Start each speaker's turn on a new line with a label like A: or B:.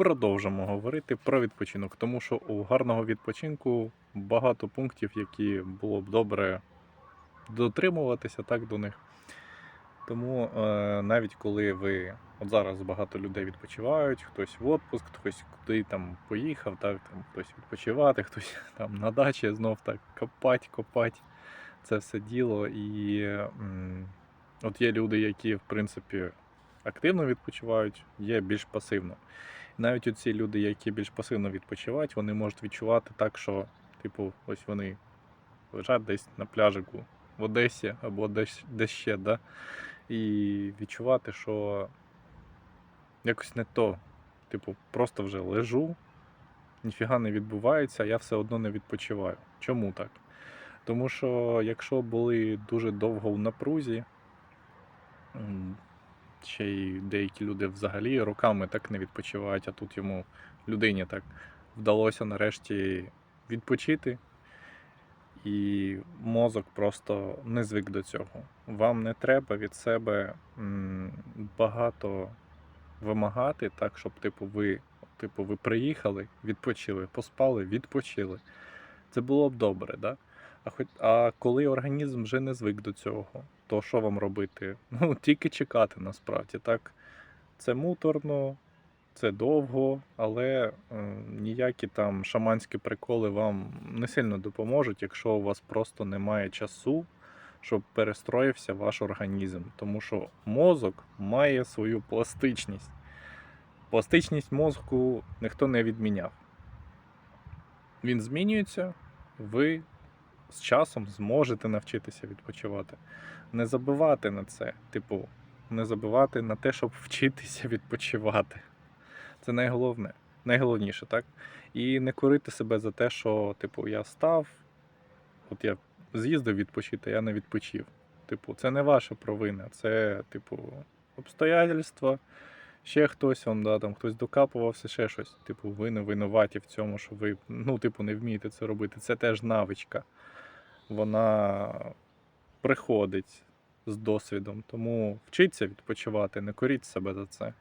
A: продовжимо говорити про відпочинок, тому що у гарного відпочинку багато пунктів, які було б добре дотримуватися так до них. Тому е, навіть коли ви от зараз багато людей відпочивають, хтось в отпуск, хтось куди там поїхав, так там хтось відпочивати, хтось там на дачі знов так копать, копать це все діло. І м, от є люди, які в принципі активно відпочивають, є більш пасивно. Навіть оці люди, які більш пасивно відпочивають, вони можуть відчувати так, що, типу, ось вони лежать десь на пляжику в Одесі або десь, десь ще, да? і відчувати, що якось не то. Типу, просто вже лежу, ніфіга не відбувається, а я все одно не відпочиваю. Чому так? Тому що якщо були дуже довго в напрузі, ще й деякі люди взагалі роками так не відпочивають, а тут йому людині так вдалося нарешті відпочити, і мозок просто не звик до цього. Вам не треба від себе багато вимагати, так, щоб типу, ви, типу, ви приїхали, відпочили, поспали, відпочили. Це було б добре, да? А, хоч, а коли організм вже не звик до цього, то що вам робити? Ну, тільки чекати насправді. Так? Це муторно, це довго, але е, ніякі там шаманські приколи вам не сильно допоможуть, якщо у вас просто немає часу, щоб перестроївся ваш організм. Тому що мозок має свою пластичність. Пластичність мозку ніхто не відміняв. Він змінюється, ви з часом зможете навчитися відпочивати. Не забивати на це, типу, не забивати на те, щоб вчитися відпочивати. Це найголовне, найголовніше, так? І не корити себе за те, що, типу, я став, от я з'їздив відпочити, я не відпочив. Типу, це не ваша провина, це, типу, обстоятельства, ще хтось, он, да, там, хтось докапувався, ще щось. Типу, ви не винуваті в цьому, що ви ну, типу, не вмієте це робити. Це теж навичка. Вона приходить з досвідом. Тому вчіться відпочивати, не коріть себе за це.